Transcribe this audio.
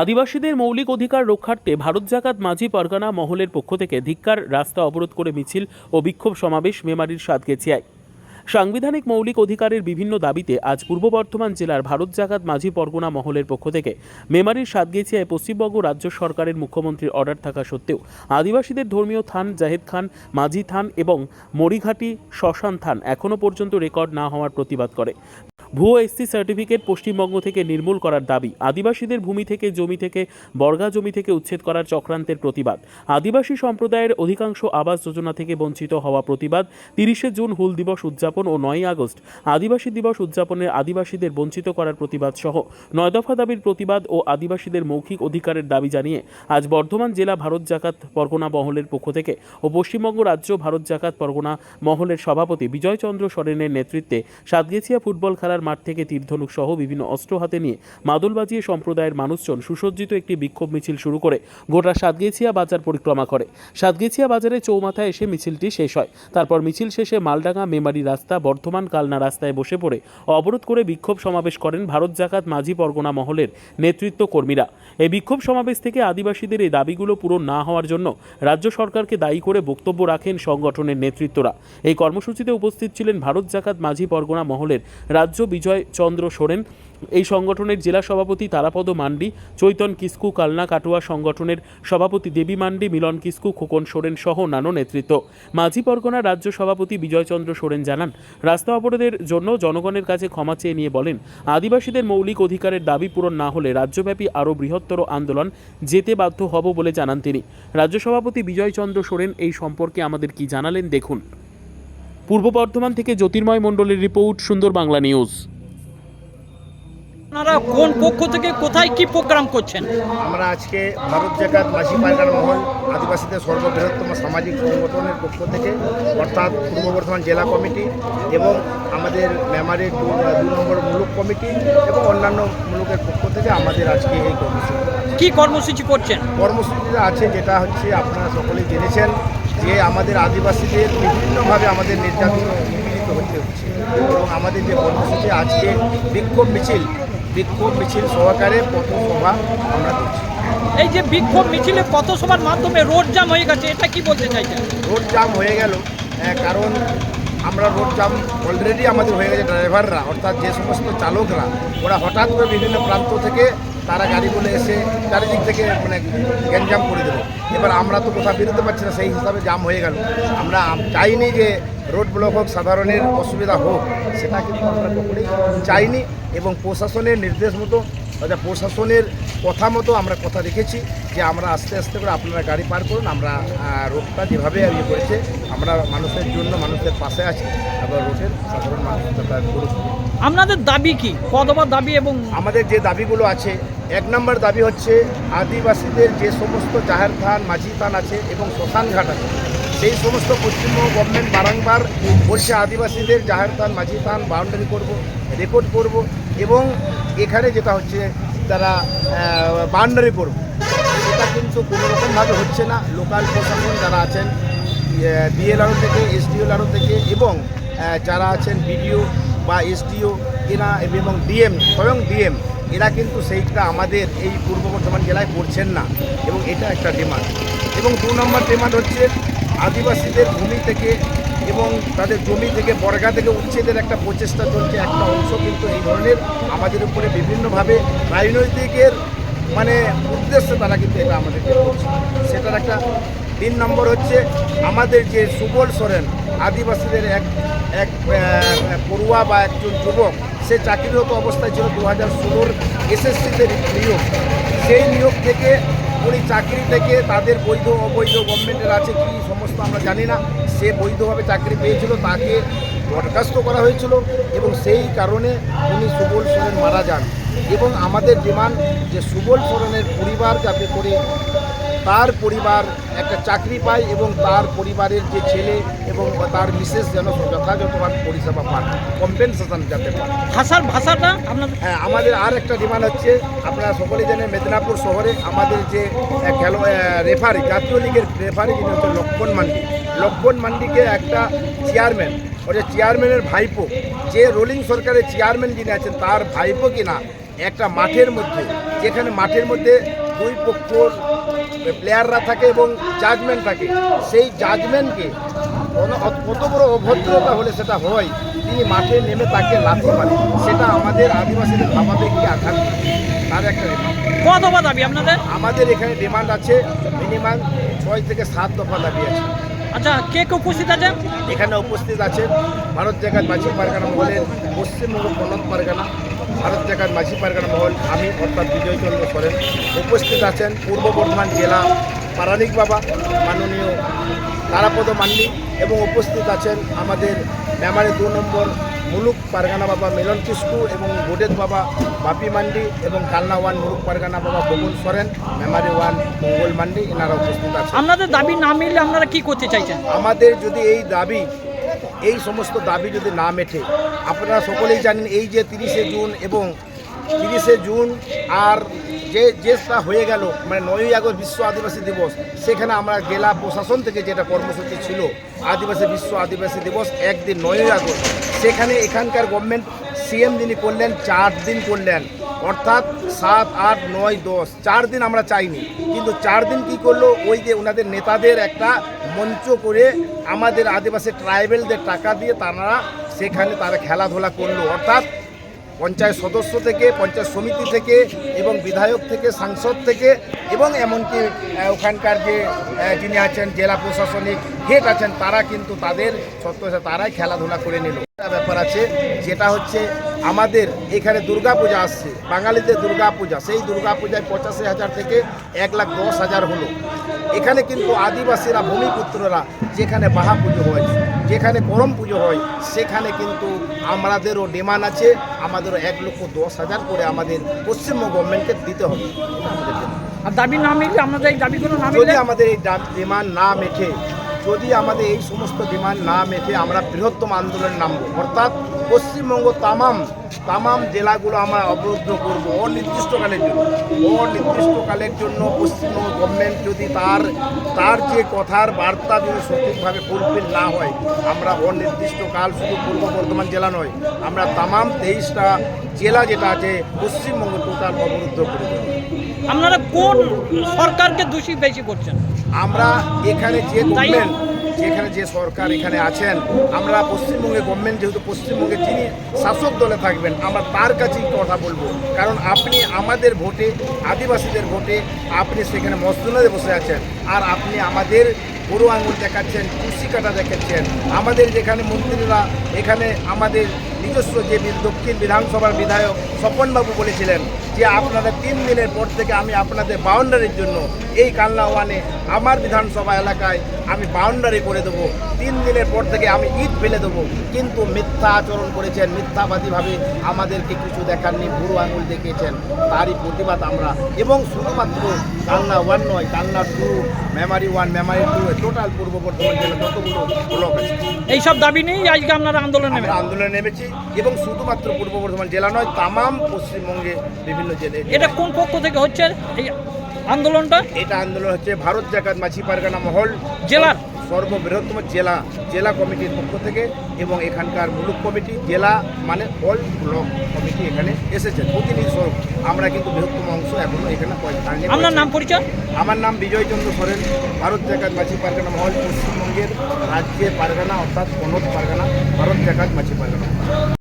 আদিবাসীদের মৌলিক অধিকার রক্ষার্থে ভারত জাকাত মাঝি পরগনা মহলের পক্ষ থেকে ধিক্কার, রাস্তা অবরোধ করে মিছিল ও বিক্ষোভ সমাবেশ মেমারির সাতগেছিয়ায় সাংবিধানিক মৌলিক অধিকারের বিভিন্ন দাবিতে আজ পূর্ব বর্ধমান জেলার ভারত জাকাত মাঝি পরগনা মহলের পক্ষ থেকে মেমারির সাতগেছিয়ায় পশ্চিমবঙ্গ রাজ্য সরকারের মুখ্যমন্ত্রীর অর্ডার থাকা সত্ত্বেও আদিবাসীদের ধর্মীয় থান জাহেদ খান, মাঝি থান এবং মরিঘাটি শ্মশান থান এখনও পর্যন্ত রেকর্ড না হওয়ার প্রতিবাদ করে। ভুয়ো এসসি সার্টিফিকেট পশ্চিমবঙ্গ থেকে নির্মূল করার দাবি। আদিবাসীদের ভূমি থেকে জমি থেকে, বর্গা জমি থেকে উচ্ছেদ করার চক্রান্তের প্রতিবাদ। আদিবাসী সম্প্রদায়ের অধিকাংশ আবাস যোজনা থেকে বঞ্চিত হওয়া প্রতিবাদ তিরিশে জুন হুল দিবস উদযাপন ও নয় আগস্ট আদিবাসী দিবস উদযাপনের আদিবাসীদের বঞ্চিত করার প্রতিবাদ সহ নয় দফা দাবির প্রতিবাদ ও আদিবাসীদের মৌখিক অধিকারের দাবি জানিয়ে আজ বর্ধমান জেলা ভারত জাকাত পরগনা মহলের পক্ষ থেকে ও পশ্চিমবঙ্গ রাজ্য ভারত জাকাত পরগনা মহলের সভাপতি বিজয়চন্দ্র সরেনের নেতৃত্বে সাতগেছিয়া ফুটবল খেলার মাঠ থেকে তীরধনুক সহ বিভিন্ন অস্ত্র হাতে নিয়ে মাদল বাজিয়ে সম্প্রদায়ের মানুষজন সুসজ্জিত একটি বিক্ষোভ মিছিল শুরু করে। গোটা সাতগেছিয়া বাজার পরিক্রমা করে। সাতগেছিয়া বাজারে চৌমাথায় এসে মিছিলটি শেষ হয়। তারপর মিছিল শেষে মালডাঙ্গা মেমারি রাস্তা, বর্ধমান কালনা রাস্তায় বসে পড়ে অবরোধ করে বিক্ষোভ সমাবেশ করেন ভারত জাকাত মাঝি পরগনা মহলের নেতৃত্ব কর্মীরা। এই বিক্ষোভ সমাবেশ থেকে আদিবাসীদের এই দাবিগুলো পূরণ না হওয়ার জন্য রাজ্য সরকারকে দায়ী করে বক্তব্য রাখেন সংগঠনের নেতৃত্বরা। এই কর্মসূচিতে উপস্থিত ছিলেন ভারত জাকাত মাঝি পরগনা মহলের রাজ্য বিজয় চন্দ্র সোরেন। এই সংগঠনের জেলা সভাপতি তারাপদ মান্ডি, চৈতন কিস্কু কালনা কাটুয়া সংগঠনের সভাপতি দেবী মান্ডি, মিলন কিস্কু খোকন সোরেন সহ অন্যান্য নেতৃত্ব। মাঝি পরগনা রাজ্য সভাপতি বিজয়চন্দ্র সোরেন জানান, রাস্তা অবরোধের জন্য জনগণের কাছে ক্ষমা চেয়ে নিয়ে বলেন, আদিবাসীদের মৌলিক অধিকারের দাবি পূরণ না হলে রাজ্যব্যাপী আরও বৃহত্তর আন্দোলন যেতে বাধ্য হব বলে জানান তিনি। রাজ্য সভাপতি বিজয়চন্দ্র সোরেন এই সম্পর্কে আমাদের কি জানালেন, দেখুন। পূর্ব বর্ধমান থেকে জ্যোতির্ময় মণ্ডলের রিপোর্ট সুন্দর বাংলা নিউজ। আপনারা কোন পক্ষ থেকে কোথায় কি প্রোগ্রাম করছেন? আমরা আজকে ভারত জাকাত মাসি পাইকার মহল আদিবাসীদের সর্ববৃহত্তম সামাজিক সংগঠনের পক্ষ থেকে অর্থাৎ পূর্ব বর্ধমান জেলা কমিটি এবং আমাদের মেমারির দু দু নম্বর মুলুক কমিটি এবং অন্যান্য মুলুকের পক্ষ থেকে আমাদের আজকে এই কর্মসূচি। কি কর্মসূচি করছেন? কর্মসূচিটা আছে যেটা হচ্ছে আপনারা সকলেই জেনেছেন যে আমাদের আদিবাসীদের বিভিন্নভাবে আমাদের নির্যাতন নিপীড়িত হতে হচ্ছে। এবং আমাদের যে কর্মসূচি আজকে বিক্ষোভ মিছিল বিক্ষোভ মিছিল সহকারে পথসভা আমরা করছি। এই যে বিক্ষোভ মিছিলে পথসভার মাধ্যমে রোড জাম হয়ে গেছে এটা কি বলতে চাইছেন? রোড জাম হয়ে গেল আহ, কারণ আমরা রোড জাম অলরেডি আমাদের হয়ে গেছে ড্রাইভাররা অর্থাৎ যে সমস্ত চালকরা ওরা হঠাৎ করে বিভিন্ন প্রান্ত থেকে তারা গাড়িগুলো এসে চারিদিক থেকে মানে গ্যাঞ্জাম করে দেবে এবার আমরা তো কোথাও বেরোতে পারছি না, সেই হিসাবে জাম হয়ে গেল। আমরা চাইনি যে রোড ব্লক হোক, সাধারণের অসুবিধা হোক, সেটা কিন্তু আমরা কখনোই চাইনি এবং প্রশাসনের নির্দেশ মতো অর্থাৎ প্রশাসনের কথা মতো আমরা কথা রেখেছি যে আমরা আস্তে আস্তে করে আপনারা গাড়ি পার করুন, আমরা রোডটা যেভাবে ইয়ে করেছে, আমরা মানুষের জন্য মানুষের পাশে আছি এবং রোডের সাধারণ মানুষ যাতায়াত করুন আপনাদের দাবি কি? কদবার দাবি এবং আমাদের যে দাবিগুলো আছে, এক নম্বর দাবি হচ্ছে আদিবাসীদের যে সমস্ত জাহের থান মাঝি থান আছে এবং শ্মশান ঘাট আছে, সেই সমস্ত পশ্চিমবঙ্গ গভর্নমেন্ট বারংবার বলছে আদিবাসীদের জাহের থান মাঝি থান বাউন্ডারি করব, রেকর্ড করব এবং এখানে যেটা হচ্ছে তারা বাউন্ডারি করব। সেটা কিন্তু কোনো রকমভাবে হচ্ছে না। লোকাল প্রশাসন যারা আছেন বিএলআরও থেকে এসডিওলারও থেকে এবং যারা আছেন বিডিও বা এসডিও, এরা এবং ডিএম, স্বয়ং ডিএম, এরা কিন্তু সেইটা আমাদের এই পূর্ব বর্ধমান জেলায় করছেন না। এবং এটা একটা ডিমান্ড এবং দু নম্বর ডিমান্ড হচ্ছে আদিবাসীদের ভূমি থেকে এবং তাদের জমি থেকে, বর্গা থেকে উচ্ছেদের একটা প্রচেষ্টা চলছে। একটা অংশ কিন্তু এই ধরনের আমাদের উপরে বিভিন্নভাবে রাজনৈতিকের মানে উদ্দেশ্যে তারা কিন্তু এটা আমাদেরকে সেটার একটা তিন নম্বর হচ্ছে আমাদের যে সুবল সোরেন, আদিবাসীদের এক এক পড়ুয়া বা একজন যুবক, সে চাকরিরত অবস্থায় ছিল দু হাজার ষোলোর এসএসসিতে নিয়োগ। সেই নিয়োগ থেকে উনি চাকরি থেকে তাদের বৈধ, অবৈধ গভর্নমেন্টের আছে কি সমস্ত আমরা জানি না। সে বৈধভাবে চাকরি পেয়েছিল, তাকে বরখাস্ত করা হয়েছিল এবং সেই কারণে উনি সুবল সোরেন মারা যান। এবং আমাদের ডিমান্ড যে সুবল সোরেনের পরিবার যাতে করে তার পরিবার একটা চাকরি পায় এবং তার পরিবারের যে ছেলে এবং তার মিসেস যেন যথাযথভাবে পরিষেবা পান কম্পেনসেশন যাতে পান। ভাষার ভাষাটা আপনাদের হ্যাঁ আমাদের আর একটা ডিমান্ড হচ্ছে আপনারা সকলে জানেন মেদিনীপুর শহরে আমাদের যে খেলো রেফারি জাতীয় লিগের রেফারি যিনি হচ্ছে লক্ষণ মান্ডি। লক্ষণ মান্ডিকে একটা চেয়ারম্যান ওটা চেয়ারম্যানের ভাইপো যে রোলিং সরকারের চেয়ারম্যান যিনি আছেন তার ভাইপো কিনা একটা মাঠের মধ্যে যেখানে মাঠের মধ্যে দুই পক্ষর প্লেয়াররা থাকে এবং জাজমেন্ট থাকে। সেই জাজমেন্টকে কত বড় অভদ্রতা হলে সেটা হয় তিনি মাঠে নেমে তাকে লাথি মারে সেটা আমাদের আদিবাসীদের ভাবাবেগকে আঘাত তার একটা কত দফা দাবি আপনাদের? আমাদের এখানে ডিমান্ড আছে মিনিমাম ছয় থেকে সাত দফা দাবি আছে। আচ্ছা কে কে উপস্থিত আছে? এখানে উপস্থিত আছেন ভারত জাগাত মাঝি পারগানা মহলের পশ্চিমবঙ্গ কনক পারগানা ভারত জাগাত মাঝি পারগানা মহল আমি অর্থাৎ বিজয়চন্দ্র সরেন উপস্থিত আছেন পূর্ব বর্ধমান জেলা পারানিক বাবা মাননীয় তারাপদ মান্ডি এবং উপস্থিত আছেন আমাদের মেমারি দু নম্বর মুলুক পারগানা বাবা মিলন কিস্কু এবং গোডেদ বাবা বাপি মান্ডি এবং কালনা ওয়ান মুলুক পারগানা বাবা বকুল সরেন মেমারি ওয়ান মঙ্গল মান্ডি এনারা উপস্থিত আছেন। আপনাদের দাবি না মিললে আপনারা কি করতে চাইছেন? আমাদের যদি এই দাবি এই সমস্ত দাবি যদি না মেটে আপনারা সকলেই জানেন এই যে তিরিশে জুন এবং তিরিশে জুন আর যে যেটা হয়ে গেল মানে নয়ই আগস্ট বিশ্ব আদিবাসী দিবস, সেখানে আমরা জেলা প্রশাসন থেকে যেটা কর্মসূচি ছিল, আদিবাসী বিশ্ব আদিবাসী দিবস, একদিন নয়ই আগস্ট, সেখানে এখানকার গভর্নমেন্ট সিএম যিনি করলেন, চার দিন করলেন। অর্থাৎ সাত, আট, নয়, দশ, চার দিন আমরা চাইনি। কিন্তু চার দিন কি করল? ওই যে ওনাদের নেতাদের একটা মঞ্চ করে আমাদের আদিবাসী ট্রাইবেলদের টাকা দিয়ে তারা সেখানে তারা খেলাধুলা করল, অর্থাৎ পঞ্চায়েত সদস্য থেকে, পঞ্চায়েত সমিতি থেকে এবং বিধায়ক থেকে, সাংসদ থেকে এবং এমনকি ওখানকার যে যিনি আছেন জেলা প্রশাসনিক হেড আছেন, তারা কিন্তু তাদের সত্য তারাই খেলাধুলা করে নিল। ব্যাপার আছে, যেটা হচ্ছে আমাদের এখানে দুর্গা পূজা আসছে, বাঙালিদের দুর্গা পূজা সেই দুর্গা পূজায় পঁচাশি হাজার থেকে এক লাখ দশ হাজার হলো। এখানে কিন্তু আদিবাসীরা, ভূমিপুত্ররা যেখানে বাহা পুজো হয় যেখানে করম পুজো হয় সেখানে কিন্তু আমাদেরও ডিমান্ড আছে আমাদেরও এক লক্ষ দশ হাজার করে আমাদের পশ্চিমবঙ্গ গভর্নমেন্টকে দিতে হবে। আর দাবি না মিললে আমাদের এই দাবিগুলো না যদি আমাদের এই ডিমান্ড না মেটে যদি আমাদের এই সমস্ত ডিমান্ড না মেটে আমরা বৃহত্তম আন্দোলন নামবো অর্থাৎ পশ্চিমবঙ্গ তামাম তামাম জেলাগুলো আমরা অবরুদ্ধ করব অনির্দিষ্টকালের জন্য। অনির্দিষ্টকালের জন্য পশ্চিমবঙ্গ গভর্নমেন্ট যদি তার তার যে কথার বার্তা যদি সঠিকভাবে ফুলফিল না হয় আমরা অনির্দিষ্টকাল শুধু পূর্ব বর্ধমান জেলা নয় আমরা তামাম তেইশটা জেলা যেটা আছে পশ্চিমবঙ্গ টোটাল অবরুদ্ধ করে দেবো। আপনারা কোন সরকারকে দোষী বেশি করছেন? আমরা এখানে যে গভর্নমেন্ট যেখানে যে সরকার এখানে আছেন, আমরা পশ্চিমবঙ্গে গভর্নমেন্ট যেহেতু পশ্চিমবঙ্গে যিনি শাসক দলে থাকবেন, আমরা তার কাছেই কথা বলব। কারণ আপনি আমাদের ভোটে, আদিবাসীদের ভোটে, আপনি সেখানে মসজিদে বসে আছেন, আর আপনি আমাদের বড় আঙুল দেখাচ্ছেন, কুশি কাটা দেখাচ্ছেন। আমাদের যেখানে মন্ত্রীরা, এখানে আমাদের নিজস্ব যে দক্ষিণ বিধানসভার বিধায়ক স্বপনবাবু বলেছিলেন যে আপনারা তিন দিনের পর থেকে আমি আপনাদের বাউন্ডারির জন্য এই কালনা ওয়ানে আমার বিধানসভা এলাকায় আমি বাউন্ডারি করে দেবো। তিন দিনের পর থেকে আমি ঈদ ফেলে দেবো। কিন্তু মিথ্যা আচরণ করেছেন মিথ্যাবাদীভাবে আমাদেরকে কিছু দেখাননি বুড়ো আঙুল দেখিয়েছেন। তারই প্রতিবাদ আমরা। এবং শুধুমাত্র কালনা ওয়ান নয় Kalna two Memari one Memari two total পূর্ব বর্ধমান জেলা যতগুলো ব্লক আছে। এইসব দাবি নিয়েই আজকে আপনারা আন্দোলন আন্দোলনে নেমেছি। এবং শুধুমাত্র পূর্ব বর্ধমান জেলা নয় তামাম পশ্চিমবঙ্গে বিভিন্ন জেলে এটা কোন পক্ষ থেকে হচ্ছে? এই আন্দোলনটা? এটা আন্দোলন হচ্ছে ভারত জাকাত মাঝি পারগানা মহল জেলার? সর্ববৃহত্তম জেলা জেলা কমিটির পক্ষ থেকে এবং এখানকার মুলুক কমিটি জেলা মানে অল ব্লক কমিটি এখানে এসেছে প্রতিনিধি স্বরূপ। আমরা কিন্তু বৃহত্তম অংশ এখনও এখানে আপনার নাম পরিচয়? আমার নাম বিজয়চন্দ্র সরেন ভারত জাকাত মাছি পারগানা মহল পশ্চিমবঙ্গের রাজ্যের পারগানা অর্থাৎ কনক পারগানা ভারত জাকাত মাছি পারগানা